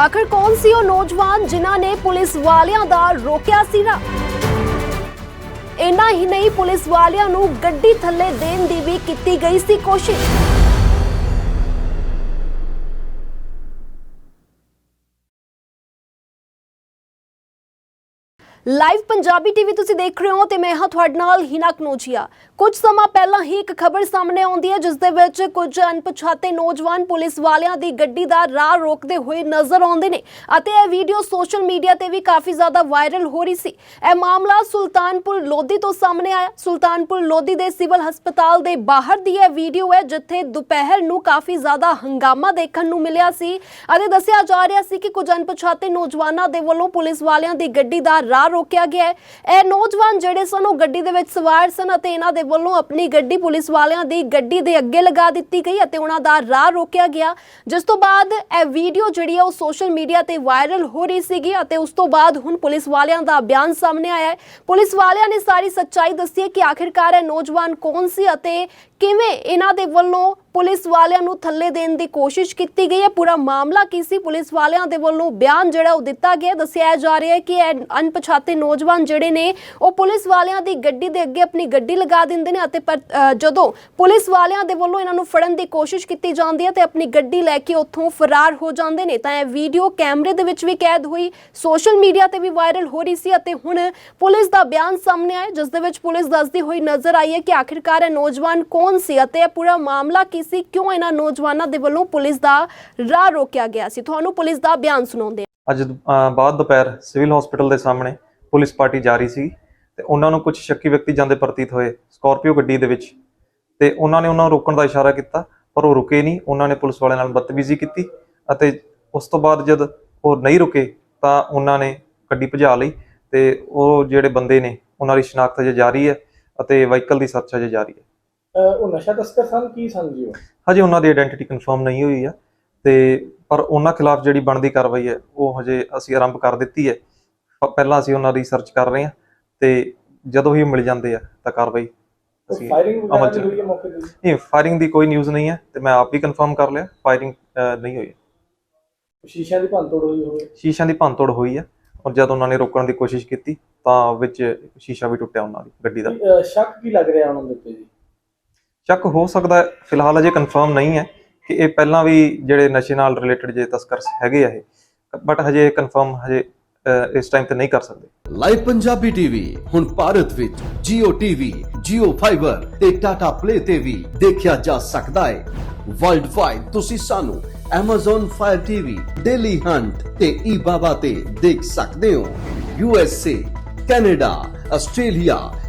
ਆਖਰ ਕੌਣ ਸੀ ਉਹ ਨੌਜਵਾਨ ਜਿਨ੍ਹਾਂ ਨੇ ਪੁਲਿਸ ਵਾਲਿਆਂ ਦਾ ਰੋਕਿਆ ਸੀ ਨਾ ਇੰਨਾ ਹੀ ਨਹੀਂ, ਪੁਲਿਸ ਵਾਲਿਆਂ ਨੂੰ ਗੱਡੀ ਥੱਲੇ ਦੇਣ ਦੀ ਵੀ ਕੀਤੀ ਗਈ ਸੀ ਕੋਸ਼ਿਸ਼। ਲਾਈਵ ਪੰਜਾਬੀ ਟੀਵੀ ਤੁਸੀਂ ਦੇਖ ਰਹੇ ਹੋ ਤੇ ਮੈਂ ਹਾਂ ਤੁਹਾਡੇ ਨਾਲ ਹਿਨਾ ਕਨੋਜੀਆ। ਕੁਝ ਸਮਾਂ ਪਹਿਲਾਂ ਹੀ ਇੱਕ ਖਬਰ ਸਾਹਮਣੇ ਆਉਂਦੀ ਹੈ ਜਿਸ ਦੇ ਵਿੱਚ ਕੁਝ ਅਣਪਛਾਤੇ ਨੌਜਵਾਨ ਪੁਲਿਸ ਵਾਲਿਆਂ ਦੀ ਗੱਡੀ ਦਾ ਰਾਹ ਰੋਕਦੇ ਹੋਏ ਨਜ਼ਰ ਆਉਂਦੇ ਨੇ ਅਤੇ ਇਹ ਵੀਡੀਓ ਸੋਸ਼ਲ ਮੀਡੀਆ ਤੇ ਵੀ ਕਾਫੀ ਜ਼ਿਆਦਾ ਵਾਇਰਲ ਹੋ ਰਹੀ ਸੀ। ਇਹ ਮਾਮਲਾ ਸੁਲਤਾਨਪੁਰ ਲੋਧੀ ਤੋਂ ਸਾਹਮਣੇ ਆਇਆ। ਸੁਲਤਾਨਪੁਰ ਲੋਧੀ ਦੇ ਸਿਵਲ ਹਸਪਤਾਲ ਦੇ ਬਾਹਰ ਦੀ ਇਹ ਵੀਡੀਓ ਹੈ, ਜਿੱਥੇ ਦੁਪਹਿਰ ਨੂੰ ਕਾਫੀ ਜ਼ਿਆਦਾ ਹੰਗਾਮਾ ਦੇਖਣ ਨੂੰ ਮਿਲਿਆ ਸੀ ਅਤੇ ਦੱਸਿਆ ਜਾ ਰਿਹਾ ਸੀ ਕਿ ਕੁਝ ਅਣਪਛਾਤੇ ਨੌਜਵਾਨਾਂ ਦੇ ਵੱਲੋਂ ਪੁਲਿਸ ਵਾਲਿਆਂ ਦੀ ਗੱਡੀ ਦਾ ਰਾਹ ਰੋਕਿਆ ਗਿਆ ਹੈ। ਇਹ ਨੌਜਵਾਨ ਜਿਹੜੇ ਸਨ, ਉਹ ਗੱਡੀ ਦੇ ਵਿੱਚ ਸਵਾਰ ਸਨ ਅਤੇ ਇਹਨਾਂ ਦੇ ਵੱਲੋਂ ਆਪਣੀ ਗੱਡੀ ਪੁਲਿਸ ਵਾਲਿਆਂ ਦੀ ਗੱਡੀ ਦੇ ਅੱਗੇ ਲਗਾ ਦਿੱਤੀ ਗਈ ਅਤੇ ਉਹਨਾਂ ਦਾ ਰਾਹ ਰੋਕਿਆ ਗਿਆ। ਜਿਸ ਤੋਂ ਬਾਅਦ ਇਹ ਵੀਡੀਓ ਜਿਹੜੀ ਹੈ ਉਹ ਸੋਸ਼ਲ ਮੀਡੀਆ ਤੇ ਵਾਇਰਲ ਹੋ ਰਹੀ ਸੀਗੀ ਅਤੇ ਉਸ ਤੋਂ ਬਾਅਦ ਹੁਣ ਪੁਲਿਸ ਵਾਲਿਆਂ ਦਾ ਬਿਆਨ ਸਾਹਮਣੇ ਆਇਆ ਹੈ। ਪੁਲਿਸ ਵਾਲਿਆਂ ਨੇ ਸਾਰੀ ਸੱਚਾਈ ਦੱਸੀ ਹੈ ਕਿ ਆਖਿਰਕਾਰ ਇਹ ਨੌਜਵਾਨ ਕੌਣ ਸੀ ਅਤੇ ਕਿਵੇਂ ਇਹਨਾਂ ਦੇ ਵੱਲੋਂ ਪੁਲਿਸ ਵਾਲਿਆਂ ਨੂੰ ਥੱਲੇ ਦੇਣ ਦੀ ਕੋਸ਼ਿਸ਼ ਕੀਤੀ ਗਈ ਹੈ। ਪੂਰਾ ਮਾਮਲਾ ਕੀ ਸੀ? ਪੁਲਿਸ ਵਾਲਿਆਂ ਦੇ ਵੱਲੋਂ ਬਿਆਨ ਜਿਹੜਾ ਉਹ ਦਿੱਤਾ ਗਿਆ। ਦੱਸਿਆ ਜਾ ਰਿਹਾ ਹੈ ਕਿ ਇਹ ਅਣਪਛਾਤੇ ਨੌਜਵਾਨ ਜਿਹੜੇ ਨੇ, ਉਹ ਪੁਲਿਸ ਵਾਲਿਆਂ ਦੀ ਗੱਡੀ ਦੇ ਅੱਗੇ ਆਪਣੀ ਗੱਡੀ ਲਗਾ ਦਿੰਦੇ ਨੇ ਅਤੇ ਪਰ ਜਦੋਂ ਪੁਲਿਸ ਵਾਲਿਆਂ ਦੇ ਵੱਲੋਂ ਇਹਨਾਂ ਨੂੰ ਫੜਨ ਦੀ ਕੋਸ਼ਿਸ਼ ਕੀਤੀ ਜਾਂਦੀ ਹੈ ਤੇ ਆਪਣੀ ਗੱਡੀ ਲੈ ਕੇ ਉੱਥੋਂ ਫਰਾਰ ਹੋ ਜਾਂਦੇ ਨੇ, ਤਾਂ ਇਹ ਵੀਡੀਓ ਕੈਮਰੇ ਦੇ ਵਿੱਚ ਵੀ ਕੈਦ ਹੋਈ। ਸੋਸ਼ਲ ਮੀਡੀਆ ਤੇ ਵੀ ਵਾਇਰਲ ਹੋ ਰਹੀ ਸੀ ਅਤੇ ਹੁਣ ਪੁਲਿਸ ਦਾ ਬਿਆਨ ਸਾਹਮਣੇ ਆਇਆ, ਜਿਸ ਦੇ ਵਿੱਚ ਪੁਲਿਸ ਦੱਸਦੀ ਹੋਈ ਨਜ਼ਰ ਆਈ ਹੈ ਕਿ ਆਖਿਰਕਾਰ ਇਹ ਨੌਜਵਾਨ ਕੌਣ ਸੀ ਅਤੇ ਇਹ ਪੂਰਾ ਮਾਮਲਾ ਕੀ ਸੀ ਕਿਉਂ ਇਹਨਾਂ ਨੌਜਵਾਨਾਂ ਦੇ ਵੱਲੋਂ ਪੁਲਿਸ ਦਾ ਰਾਹ ਰੋਕਿਆ ਗਿਆ ਸੀ? ਤੁਹਾਨੂੰ ਪੁਲਿਸ ਦਾ ਬਿਆਨ ਸੁਣਾਉਂਦੇ ਅੱਜ ਅਹ, ਬਾਅਦ ਦੁਪਹਿਰ ਸਿਵਲ ਹਸਪੀਟਲ ਦੇ ਸਾਹਮਣੇ ਪੁਲਿਸ ਪਾਰਟੀ ਜਾ ਰਹੀ ਸੀ ਤੇ ਉਹਨਾਂ ਨੂੰ ਕੁਝ ਸ਼ੱਕੀ ਵਿਅਕਤੀ ਜਾਂਦੇ ਪ੍ਰਤੀਤ ਹੋਏ ਸਕਾਰਪੀਓ ਗੱਡੀ ਦੇ ਵਿੱਚ ਤੇ ਉਹਨਾਂ ਨੇ ਉਹਨਾਂ ਨੂੰ ਰੋਕਣ ਦਾ ਇਸ਼ਾਰਾ ਕੀਤਾ ਪਰ ਉਹ ਰੁਕੇ ਨਹੀਂ। ਉਹਨਾਂ ਨੇ ਪੁਲਿਸ ਵਾਲਿਆਂ ਨਾਲ ਬਦਤਮੀਜ਼ੀ ਕੀਤੀ ਅਤੇ ਉਸ ਤੋਂ ਬਾਅਦ ਜਦ ਉਹ ਨਹੀਂ ਰੁਕੇ ਤਾਂ ਉਹਨਾਂ ਨੇ ਗੱਡੀ ਭਜਾ ਲਈ ਤੇ ਉਹ ਜਿਹੜੇ ਬੰਦੇ ਨੇ ਉਹਨਾਂ ਦੀ ਸ਼ਨਾਖਤ ਅਜੇ ਜਾਰੀ ਹੈ ਅਤੇ ਵਹੀਕਲ ਦੀ ਸਰਚ ਅਜੇ ਜਾਰੀ ਹੈ। ਉਹ ਨਸ਼ਾ ਤਸਕਰ ਸਨ ਕੀ ਸਨ ਜੀ ਉਹ? ਹਜੇ ਉਹਨਾਂ ਦੀ ਆਇਡੈਂਟੀਟੀ ਕਨਫਰਮ ਨਹੀਂ ਹੋਈ ਹੈ ਤੇ ਪਰ ਉਹਨਾਂ ਖਿਲਾਫ ਜਿਹੜੀ ਬਣਦੀ ਕਾਰਵਾਈ ਹੈ ਉਹ ਹਜੇ ਅਸੀਂ ਆਰੰਭ ਕਰ ਦਿੱਤੀ ਹੈ। ਪਹਿਲਾਂ ਅਸੀਂ ਉਹਨਾਂ ਦੀ ਸਰਚ ਕਰ ਰਹੇ ਹਾਂ ਤੇ ਜਦੋਂ ਹੀ ਮਿਲ ਜਾਂਦੇ ਆ ਤਾਂ ਕਾਰਵਾਈ ਅਸੀਂ ਫਾਇਰਿੰਗ ਅਮਲ ਚ? ਨਹੀਂ ਫਾਇਰਿੰਗ ਦੀ ਕੋਈ ਨਿਊਜ਼ ਨਹੀਂ ਹੈ ਤੇ ਮੈਂ ਆਪ ਵੀ ਕਨਫਰਮ ਕਰ ਲਿਆ ਫਾਇਰਿੰਗ ਨਹੀਂ ਹੋਈ। ਸ਼ੀਸ਼ਿਆਂ ਦੀ ਭੰਨਤੋੜ ਹੋਈ ਹੋਵੇ। ਸ਼ੀਸ਼ਿਆਂ ਦੀ ਭੰਨਤੋੜ ਹੋਈ ਹੈ ਔਰ ਜਦ ਉਹਨਾਂ ਨੇ ਰੋਕਣ ਦੀ ਕੋਸ਼ਿਸ਼ ਕੀਤੀ ਤਾਂ ਵਿੱਚ ਸ਼ੀਸ਼ਾ ਵੀ ਟੁੱਟਿਆ ਉਹਨਾਂ ਦੀ ਗੱਡੀ ਦਾ। ਸ਼ੱਕ ਕੀ ਲੱਗ ਰਿਹਾ ਉਹਨਾਂ ਦੇ ਉੱਤੇ ਜੀ? ਸ਼ੱਕ ਹੋ ਸਕਦਾ ਹੈ ਫਿਲਹਾਲ ਅਜੇ ਕਨਫਰਮ ਨਹੀਂ ਹੈ ਕਿ ਇਹ ਪਹਿਲਾਂ ਵੀ ਜਿਹੜੇ ਨਸ਼ੇ ਨਾਲ ਰਿਲੇਟਡ ਜੇ ਤਸਕਰ ਹੈਗੇ ਆ ਇਹ ਬਟ ਹਜੇ ਕਨਫਰਮ ਹਜੇ ਅਹ, ਇਸ ਟਾਈਮ ਤੇ ਨਹੀਂ ਕਰ ਸਕਦੇ। ਲਾਈਵ ਪੰਜਾਬੀ ਟੀਵੀ ਹੁਣ ਭਾਰਤ ਵਿੱਚ Jio TV, Jio Fiber ਤੇ Tata Play ਤੇ ਵੀ ਦੇਖਿਆ ਜਾ ਸਕਦਾ ਹੈ। ਵਰਲਡ ਵਾਈਡ ਤੁਸੀਂ ਸਾਨੂੰ Amazon Fire TV, Daily Hunt ਤੇ eBaba ਤੇ ਦੇਖ ਸਕਦੇ ਹੋ। USA, Canada, Australia,